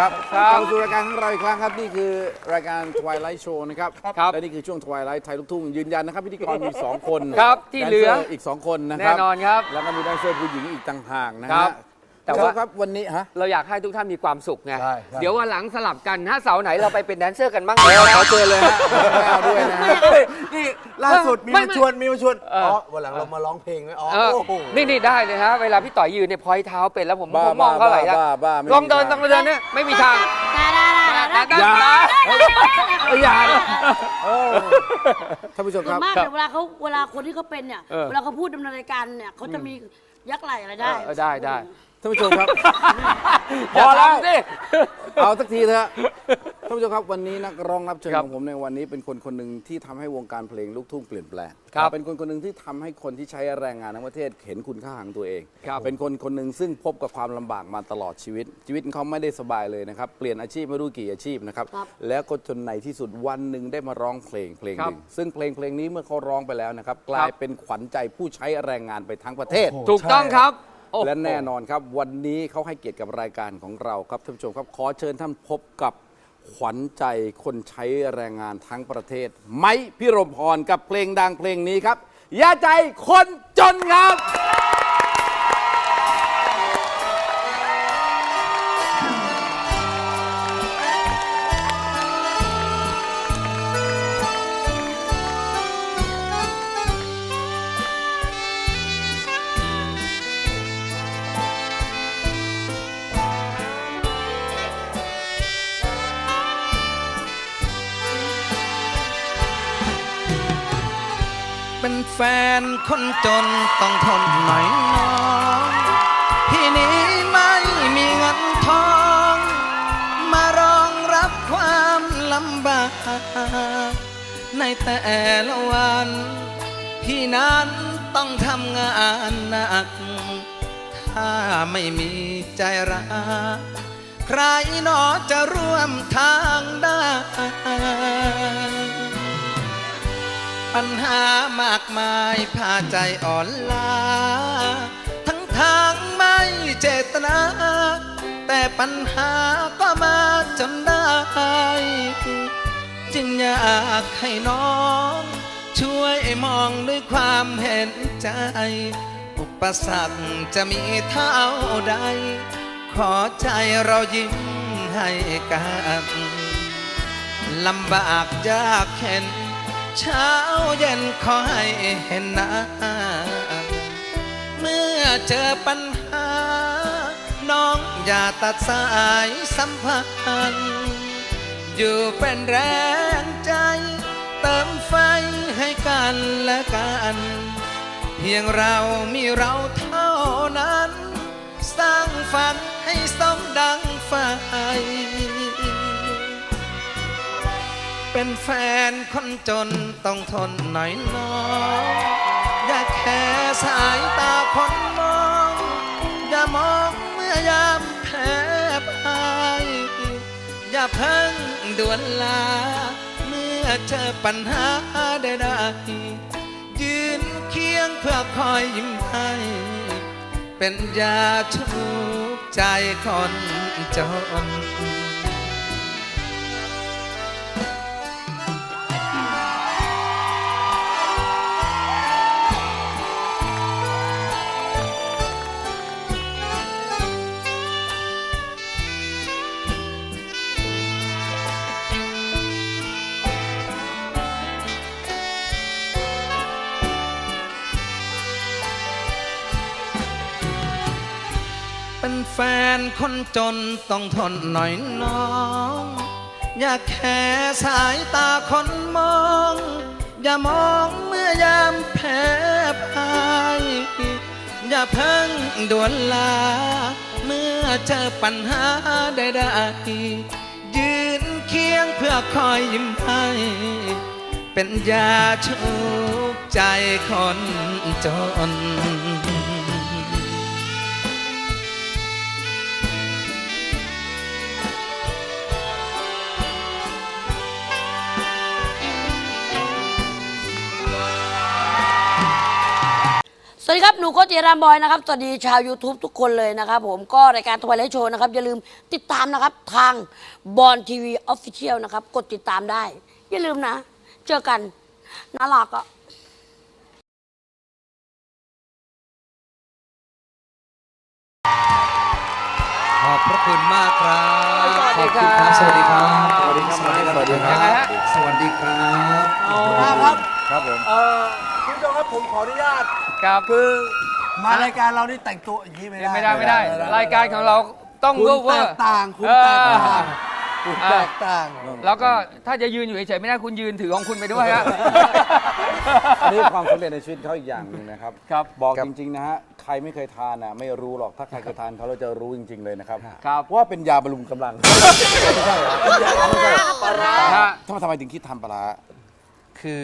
มาสู่รายการของเราอีกครั้งครับนี่คือรายการ Twilight Show นะครับครับและนี่คือช่วง Twilight ไทยลูกทุ่งยืนยันนะครับพิธีกรมี 2 คนครับที่เหลือแดนซร์อีก 2 คนนะครับแน่นอนครับแล้วก็มีแดนเซอร์ผู้หญิงอีกต่างหากนะครัฮะบ แต่ว่าครับวันนี้ฮะ เราอยากให้ทุกท่านมีความสุขไง ใช่ใช่ เดี๋ยววันหลังสลับกันถ้าเสาร์ไหนเราไปเป็นแดนเซอร์กันบ้างเออขอเชิญเลยฮะไม่เอาด้วยนะฮะนี่ล่าสุดมีไม่มาไม่ชวนมีมาชวนเอออ๋ อ๋อวันหลังเรามาร้องเพลงไหมอ๋อเออโอ้โห นี่นี่ได้เลยฮะ เวลาพี่ต่อยยืนเนี่ยพอยเท้าเป็นแล้วผมบ้าผมมองเขาไหลแล้วบ้าบ้าไม่มีลองเดินทาง ต้องเดินเนี่ยไม่มีทางอย่า อย่าโอ้ท่านผู้ชมส่ควรับนมากเนี่ยเวลาเขาเวลาคนที่เขาเป็นเนี่ย เออเวลาเขาพูดดำเนินรายการเนี่ยเขาจะมียักไหลอะไรได้เออได้ได้ ท่านผู้ชมครับ พอแล้วสิ เอาสักทีเถอะท่านผู้ชมครับวันนี้นักร้องรับเชิญครัขบองผมในวันนี้เป็นคนคนหนึ่งที่ทำให้วงการเพลงลูกทุ่งเปลี่ยนแปลงครับเป็นคนคนหนึ่งที่ทำให้คนที่ใช้แรงงานทั้งประเทศเห็นคุณค่าของตัวเอง ครับ เป็นคนคนหนึ่งซึ่งพบกับความลำบากมาตลอดชีวิต ชีวิตของเขาไม่ได้สบายเลยนะครับ เปลี่ยนอาชีพไม่รู้กี่อาชีพนะครับครับแล้วก็จนในที่สุดวันหนึ่งได้มาร้องเพลงเพลงหนึ่งซึ่งเพลงเพลงนี้เมื่อเขาร้องไปแล้วนะครับกลายเป็นขวัญใจผู้ใช้แรงงานไปทั้งประเทศโอ้โหถูกต้องครับโอ้โห และแน่นอนครับ วันนี้เขาให้เกียรติกับรายการของเราครับท่านผู้ชมครับขอเชิญท่านพบกับขวัญใจคนใช้แรงงานทั้งประเทศ ไม้พิรมพรกับเพลงดังเพลงนี้ครับยาใจคนจนครับ แฟนคนจนต้องทนหน่อยน้องที่นี้ไม่มีเงินทอง มารองรับความลำบาก ในแต่ละวันที่นั้นต้องทำงานหนัก ถ้าไม่มีใจรัก ใครหนอจะร่วมทางได้ ปัญหามากมายพาใจอ่อนล้าทั้งทางไม่เจตนา แต่ปัญหาก็มาจนได้ จึงอยากให้น้อง ช่วยมองด้วยความเห็นใจ อุปสรรคจะมีเท่าใด ขอใจเรายิ้มให้กันลำบากยากเข็น เช้าเย็นขอให้เห็นหน้า เมื่อเจอปัญหา น้องอย่าตัดสายสัมพันธ์อยู่เป็นแรงใจ เติมไฟให้กันและกัน เพียงเรามีเราเท่านั้น สร้างฝันให้สมดังไฟ เป็นแฟนคนจนต้องทนหน่อยน้องอย่าแค่สายตาคนมอง อย่ามองเมื่อยามแพ้พ่ายอย่าเพิ่งด่วนลา เมื่อเจอปัญหาใดๆยืนเคียงเพื่อคอยยิ้มให้ เป็นยาชุบใจคนจน แฟนคนจนต้องทนหน่อยน้อง อย่าแค่สายตาคนมอง อย่ามองเมื่อยามแพ้พ่ายอย่าเพิ่งด่วนลา เมื่อเจอปัญหาใดๆยืนเคียงเพื่อคอยยิ้มให้เป็นยาชุบใจคนจน สสวัสดีครับ หนูโกติรามบอยนะครับ สวัสดีชาว YouTube ทุกคนเลยนะครับ ผมก็รายการทวายไลท์โชว์นะครับ อย่าลืมติดตามนะครับ ทางบอลทีวีออฟฟิเชียลนะครับ กดติดตามได้ อย่าลืมนะ เจอกันน่ารักอะขอบพระคุณมากครับสวัสดีครับขอณสวัสดีครับ สวัสดีครับ สวัสดีคยังไงรับฮะสวัสดีครับครับ ครับผม เอ่อคุณผู้ชมครับผมขออนุญาต ครับ คือมารายการเรานี่แต่งตัวอย่างนี้ไม่ได้ไม่ได้ไม่ได้ รายการของเราต้องคุณเวอร์เวแตอร์กต่างคุณเอแตอกต่างคุณแตกต่างแล้วก็ถ้าจะยืนอยู่เฉยๆไม่ได้คุณยืนถือของคุณไปด้วยฮะ อันนี้ความสำเร็จในชีวิตเขาอีกอย่างหนึ่งนะครับ ครับบอกจริง ๆ นะฮะ ใครไม่เคยทานอะไม่รู้หรอก ถ้าใครเคยทานเขาเราจะรู้จริง ๆ เลยนะครับ ครับ ว่าเป็นยาบำรุงกำลัง ไม่ใช่เหรอไม่ใช่ฮะ ทำไมทำไมถึงคิดทำปลาร้า คือ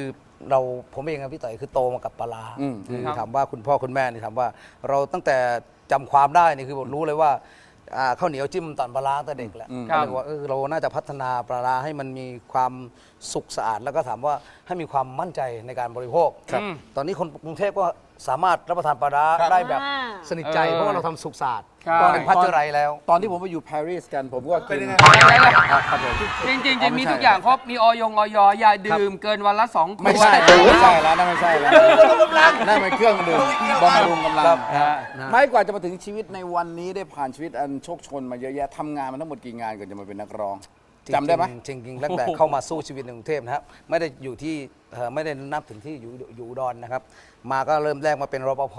เราผมเองครับพี่ต่อยคือโตมากับปลาร้าอืม คือครับ ถามว่าคุณพ่อคุณแม่นี่ถามว่า เราตั้งแต่จำความได้นี่คือผมรู้เลยว่าอ่าข้าวเหนียวจิ้มตอนปลาร้าตั้งแต่เด็กแล้วอืมก็เลยว่าเออเราน่าจะพัฒนาปลาร้าให้มันมีความสุขสะอาด แล้วก็ถามว่าให้มีความมั่นใจในการบริโภค ครับ ตอนนี้คนกรุงเทพก็สามารถรับประทานปลาร้าครับได้แบบอ่าสนิทใจ เออ เพราะว่าเราทำสุขสะอาด ใช่ก็เป็นพัชไรแล้ว ตอนที่ผมไปอยู่ปารีสกันผมก็กินอะไรนะครับผมจริงๆจริงอ๋อๆไม่มีใช่ทุกอย่างครบมีออยงออยอย่าดื่มเกินวันละสองขวดไม่ใช่ไม่ใช่แล้วนั่นไม่ใช่แล้วนั่นเป็นเครื่องดื่มบำรุงกำลังฮะไม่กว่าจะมาถึงชีวิตในวันนี้ได้ผ่านชีวิตอันโชคชนมาเยอะแยะทำงานมาทั้งหมดกี่งานก่อนจะมาเป็นนักร้อง จำได้ไหมจริงๆจริงๆตั้งแต่เข้ามาสู้ชีวิตในกรุงเทพนะครับ ไม่ได้อยู่ที่เอ่อไม่ได้นับถึงที่อยู่อยู่อุดรนะครับ มาก็เริ่มแรกมาเป็นรปภ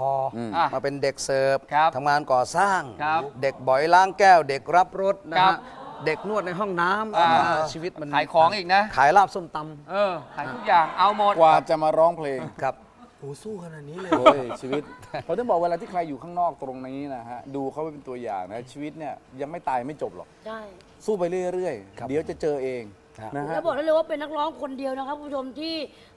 อะมาเป็นเด็กเสิร์ฟครับทำงานก่อสร้างครับเด็กบ่อยล้างแก้ว เด็กรับรถนะครัฮะบเด็กนวดในห้องน้ำอ่าอ่าชีวิตมันขายของอีกนะ ขายลาบส้มตเออขายทุกอย่างเอาหมดกว่าจะมาร้องเพลงำครับ โอ้สู้ขนาดนี้เลย โอ้ยชีวิตผมต้องบอกเวลาที่ใครอยู่ข้างนอกตรงนี้นะฮะดูเขาเป็นตัวอย่างนะชีวิตเนี่ยยังไม่ตายไม่จบหรอกใช่สู้ไปเรื่อยครับๆเดี๋ยวจะเจอเองครับ นะฮะ แล้วบอกได้เลยว่าเป็นนักร้องคนเดียวนะครับผู้ชมที่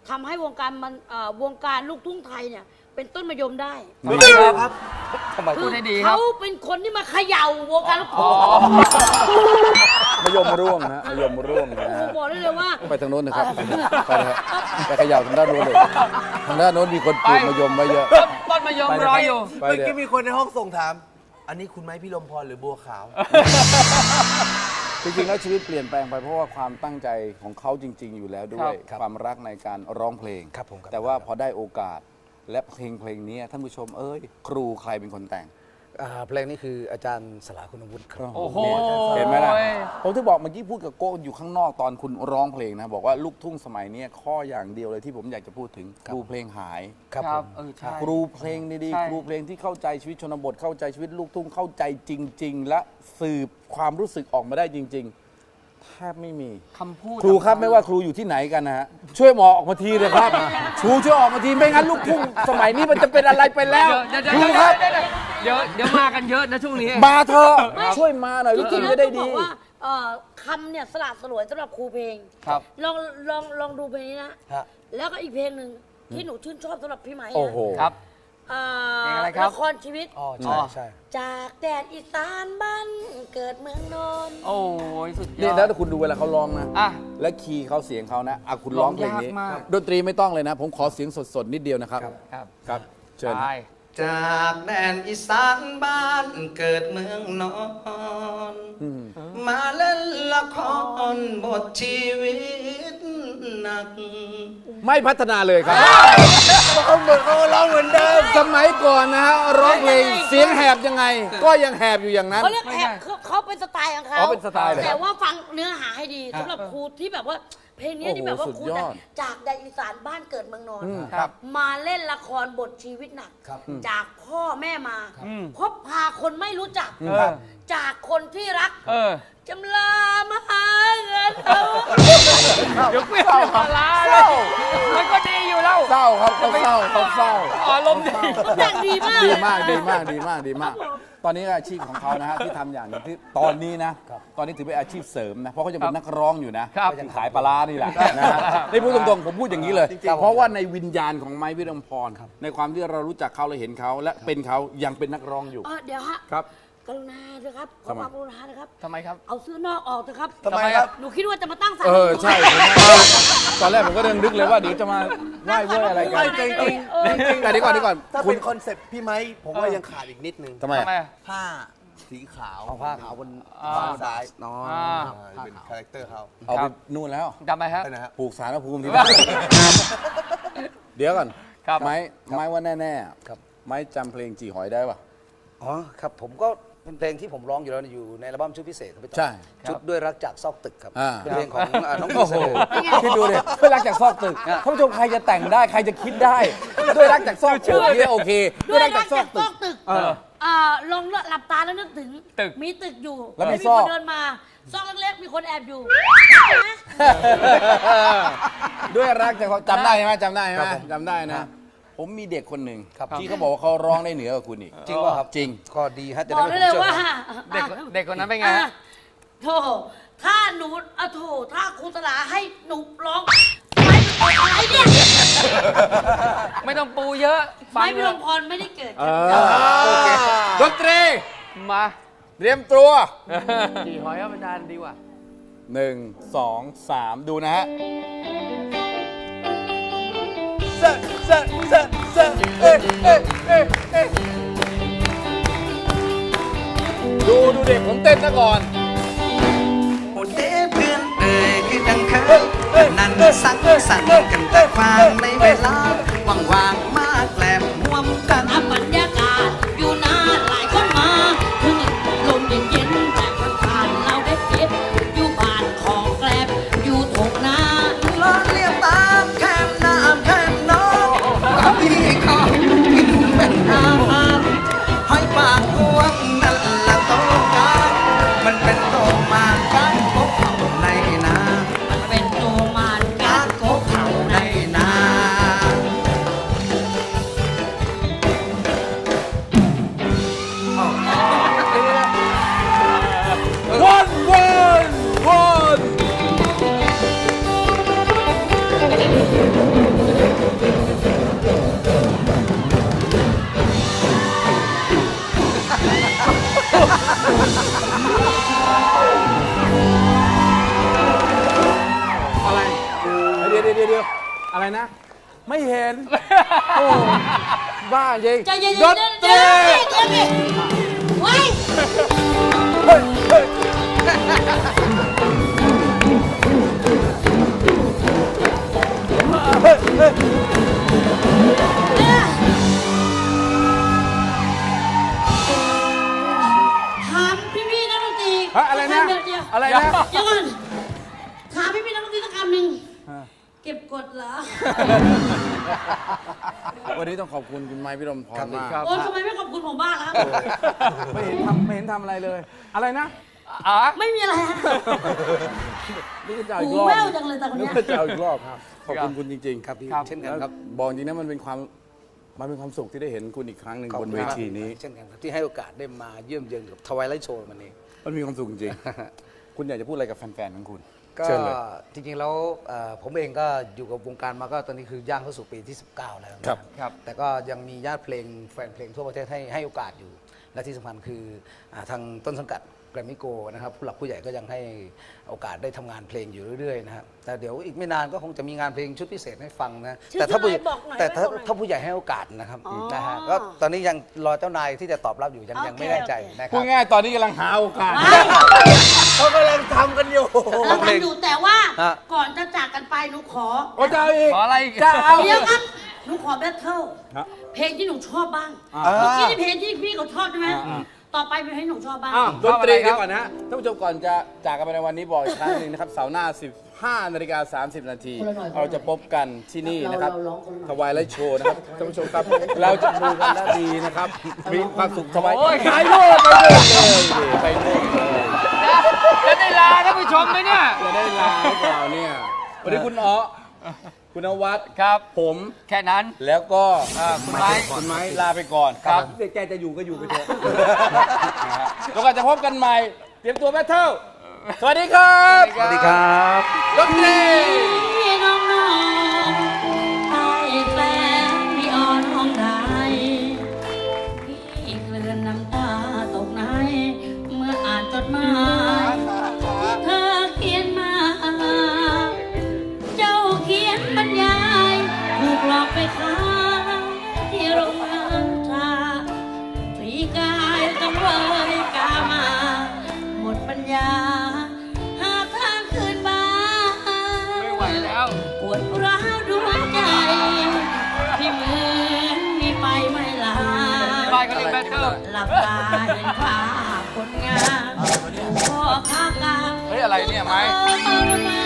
ทำให้วงการมันเอ่อวงการลูกทุ่งไทยเนี่ยเป็นต้นมะยมได้ทำไมครับ ทำไมพูดให้ดีครับ เขาเป็นคนที่มาเขย่าวงการลูกทุ่ง มายมร่วงนะฮะมายมร่วงนะฮะบอกได้เลยว่า ไปทางโน้นนะครับ ไปเลยครับไปเขย่าทางด้านโน้นเลยทางด้านโน้นมีคนปลูกมายมไว้เยอะ ต้นมะยมรออยู่ ไปเมื่อเดี๋ยว กี้มีคนในห้องส่งถาม อันนี้คุณไม้พี่ลมพรหรือบัวขาว จริงๆแล้วชีวิตเปลี่ยนแปลงไปเพราะว่าความตั้งใจของเขาจริง ๆ อยู่แล้วด้วยครับความรักในการร้องเพลง ครับผมครับ แต่ว่าพอได้โอกาสและเพลงเพลงนี้ท่านผู้ชมเอ้ย ครูใครเป็นคนแต่ง อ่าเพลงนี้คืออาจารย์สลาคุณวุฒิครับ โอ้โห เห็นไหมล่ะ ผมถึงบอกเมื่อกี้พูดกับโก้อยู่ข้างนอกตอนคุณร้องเพลงนะ บอกว่าลูกทุ่งสมัยนี้ข้ออย่างเดียวเลยที่ผมอยากจะพูดถึงครูเพลงหาย ครับคผรับมเออใช่ ครูเพลงดีใช่ ๆครูเพลงที่เข้าใจชีวิตชนบทเข้าใจชีวิตลูกทุ่งเข้าใจจริง ๆ และสืบความรู้สึกออกมาได้จริงๆแทบไม่มี คำพูดครูครับไม่ว่าครูอยู่ที่ไหนกันนะฮะช่วยหมอออกมาทีเลยครับครูช่วยออกมาทีไม่งั้นลูกทุ่งสมัยนี้มันจะเป็นอะไรไปแล้วเดี๋ยวครูเดี๋ยวครับ เดี๋ยวเดี๋ยว มากันเยอะนะช่วงนี้ มาเถอะช่วยมาหน่อยลูกจริทุ่งงๆแล้วจะได้ต้องบดีอกว่าเอ่อคำเนี่ยสละสลวยสำหรับครูเพลงครับลองลองลองดูเพลงนี้นะฮะ แล้วก็อีกเพลงหนึ่งที่หนูชื่นชอบสำหรับพี่ไหมนะโอ้โหครับ เอ่เพลงอะไรครับ ละครชีวิต อ๋อใช่ใช่จากแดนอีสานบ้านเกิดเมืองนนท์โอ้ยสุดยนี่อดแล้วถ้าคุณดูเวลาเขาร้องนะอะและคีย์เขาเสียงเขานะอะคุณร้องเพลงนี้ร้องยากมาก ดนตรีไม่ต้องเลยนะ ผมขอเสียงสดๆนิดเดียวนะครับ ครับ ครับ เชิญ ไป จากแดนอีสานบ้านเกิดเมืองนอน มาเล่นละครบทชีวิตหนัก ไม่พัฒนาเลยครับเขาเหมือนเขาร้องเหมือนเดิม สมัยก่อนนะฮะร้องเพลงเสียงแหบยังไง ก็ยังแหบอยู่อย่างนั้น เขาเรียกแอบเขาเขาเป็นสไตล์ของเขาอ๋อเป็นสไตล์เหรอครับแต่ว่าฟังเนื้อหาให้ดีสำหรับครูที่แบบว่า เพลงนี้ที่แบบว่าโอ้โหครูสุดยอดจากแดนอีสานบ้านเกิดเมืองนอนครับมาเล่นละครบทชีวิตหนัก ครับจากพ่อแม่มาอืมพบพาคนไม่รู้จักเออจากคนที่รักเออ จำลามาหาเงินเอาเดี๋ยวเปรี้ยวปลาร้าเลยมันก็ดีอยู่แล้วเศร้าครับเขาเศร้าเขาเศร้าอารมณ์ดีแต่งดีมากดีเลยมากดีมากดีมากดีมาก ตอนนี้อาชีพของเขานะฮะที่ทำอย่างหนึงที่ตอนนี้นะ ตอนนี้ถือเป็นอาชีพเสริมนะ เพราะเขายังเป็นนักร้องอยู่นะครับยังขายปลาร้านี่แหละนะฮะนี่พูดตรงๆผมพูดอย่างนี้เลย เพราะว่าในวิญญาณของไม้พิรมพรในความที่เรารู้จักเขาเราเห็นเขาและเป็นเขายังเป็นนักร้องอยู่ เออเดี๋ยวฮะ ครับ กรุณาเถอะครับขอทำไมความกรุณานะครับ ทำไมครับ เอาเสื้อนอกออกเถอะครับทำไมครับ หนูคิดว่าจะมาตั้งสารเออใช่ผมว่าตตอนแรกผมก็เดินนึกเลยว่าเดี๋ยวจะมาไหว้เว้ยอะไรกัน จริงจริงแต่เดียวก่อนเดียวก่อนถ้าคุเป็ณนคอนเซ็ปต์พี่ไม้ผมว่ายังขาดอีกนิดนึงทำไมทำไมอะ ผ้าสีขาวเอาผ้าขาวบนอ่าฝั่งซ้ายน้องอ่าอ่า เป็นคาแรคเตอร์เขาเอาไปนู่นแล้วจำไหมครับใช่นะฮะ ผูกสารพระภูมิที่บ้าน เดี๋ยวก่อนครับ ไม้ไม้ว่าแน่ๆครับไม้จำเพลงจีหอยได้ป่ะ อ๋อครับผมก็ เป็นเพลงที่ผมร้องอยู่แล้วอยู่ในอัลบั้มชุดพิเศษครับพี่ต่อใช่ชุดด้วยรักจากซอกตึกครับอ่า เป็นเพลงของอ่าน้องโอ้พีโหเสนอ คิดดูดิด้วยรักจากซอกตึกท่านผู้ชมใครจะแต่งได้ใครจะคิดได้ ด้วยรักจากซอกตึกนี่โอเค ด้วยรักซจากซอกตึกเอออ่าลองหลับตาแล้วนึกถึง ตึก มีตึกอยู่แล้วมีมีซอก คนเดินมา ซอกเล็กๆ มีคนแอบอยู่ ด้วยรักจากซอกจำได้ใช่ไหมจำได้ใช่ไหมครับผม จำได้นะ ผมมีเด็กคนหนึ่งครับ ที่เขาบอกว่าเขาร้องได้เหนือกว่าคุณอีก จริงป่ะครับจริง ก็ดีฮะจะบอกได้ได้ไม่เลยผมเจอว่าเด็กเด็กคนนั้นเป็นไงอะฮะโธ่ถ้าหนูอะโธ่ถ้าครูสลาให้หนูร้องไม่เป็นอะไรเนี่ยไม่ต้องปูเยอะฟัไม่งพี่ลมพรไม่ได้เกิดเออดนตรีมาเตรียมตัวจีหอยเอาไปทานดีกว่าหนึ่งสองสามดูนะฮะ เซเซเซเซเอ๊ะเอ๊ะเอ๊ะเอ๊ะดูดูเด็กผมเต้นซะก่อน โอเด้เพื่อนเอ่ยคือดังเคยนั่นสังสรรค์กันแต่ฟางในเวลาว่างๆมากแกลมม่วมกัน เห็นโอ้บ้าจริงใจเย็นๆดนตรีเดี๋ยวดิไว้เฮ้ยเฮ้ยถามพี่พี่ๆนักดนตรีเฮ้ยอะไรนะเดี๋ยวเดี๋ยวอะไรนะ เดี๋ยวก่อนถามพี่พี่ๆนักดนตรีสักคำหนึ่ง เก็บกดเหรอ วันนี้ต้องขอบคุณคุณไม้พิรมพรมากครับ โอ้ทำไมไม่ขอบคุณผมบ้างล่ะครับ ไม่เห็นทำไม่เห็นทำอะไรเลย อะไรนะอะไม่มีอะไรฮะนี่ก็จะเอาอีหูกรอบแว่วจังเลยแต่คนนี่เนี้ย ก็จะเอาอีกรอบครับ ขอบคุณคุณจริง ๆ ครับพี่ครับ เช่นกันแล้วครับ บอกจริงนะมันเป็นความมันเป็นความสุขที่ได้เห็นคุณอีกครั้งหนึ่งขอบบคุนณเวครับทีนี้ เช่นกันครับที่ให้โอกาสได้มาเยี่ยมเยือนกับทวายไลท์โชว์วันนี้มันมีความสุขจริงๆ คุณอยากจะพูดอะไรกับแฟนๆของคุณ ก็เชิญเลยจริงๆแล้วเอ่อผมเองก็อยู่กับวงการมาก็ตอนนี้คือย่างเข้าสู่ปีที่ 19 แล้วนะครับ ครับ แต่ก็ยังมีญาติเพลงแฟนเพลงทั่วประเทศให้ให้โอกาสอยู่ และที่สำคัญคืออาทางต้นสังกัด แกรมมิโกนะครับผู้หลักผู้ใหญ่ก็ยังให้โอกาสได้ทำงานเพลงอยู่เรื่อยๆนะครับแต่เดี๋ยวอีกไม่นานก็คงจะมีงานเพลงชุดพิเศษให้ฟังนะชื่อแต่ถ้าผู้ชื่ออะไรบอกหน่อยแต่ถ้าบอกหน่อยถ้าผู้ใหญ่ให้โอกาสนะครับอ๋อ นะฮะก็ตอนนี้ยังรอเจ้านายที่จะตอบรับอยู่ยังยังไม่แน่ใจนะคพูรัดบง่ายๆตอนนี้กำลังหาโอกาส เขากำลังทำกันอยู่ เราทำอยู่แต่ว่าฮะ ก่อนจะจากกันไปหนูขอโอ้จะเอาอีกขออะไรอีก จะเอา เดี๋ยวครับหนูขอแบทเทิลฮะ เพลงที่หนูชอบบ้างอ่าเมื่อกี้ที่เพลงที่พี่เขาชอบใช่ไหมอ่า ต่อไปเป็นเพลงที่หนูชอบบ้าง อ้าวดชนอบตรีอะไรครับเดี๋ยวก่อนนะฮะท่านผู้ชมก่อนจะจากกันไปในวันนี้บอกอีกครั้งหนึ่งนะครับ เสาร์หน้า 15นาฬิกา30 นาที คนละหน่อยเราจะพบกันที่นี่นะครับเราเราร้องคนละหน่อย ทวายไลท์โชว์นะครับท่านผู้ชมครับ เราจะดูกันได้ดีนะครับ มีความสุขสบายโอ้ยไปโน่นไปโน่นเลยไปโน่นเลย จะได้ลาท่านผู้ชมไหมเนี่ย จะได้ลาหรือเปล่าเนี่ย วันนี้คุณอ๋อ คุณนวัดครับ ผมแค่นั้นแล้วก็อ่าคุณไม้ คุณไม้ลาไปก่อนครับแกจะอยู่ก็อยู่ไปเถอะนะฮะแล้วก็จะพบกันใหม่ เตรียมตัวแบทเทิลสวัสดีครับ สวัสดีครับ ดนตรี เห็นภาพคนงามพ่อค้ากามเฮ้ยอะไรเนี่ยไม้ทรมา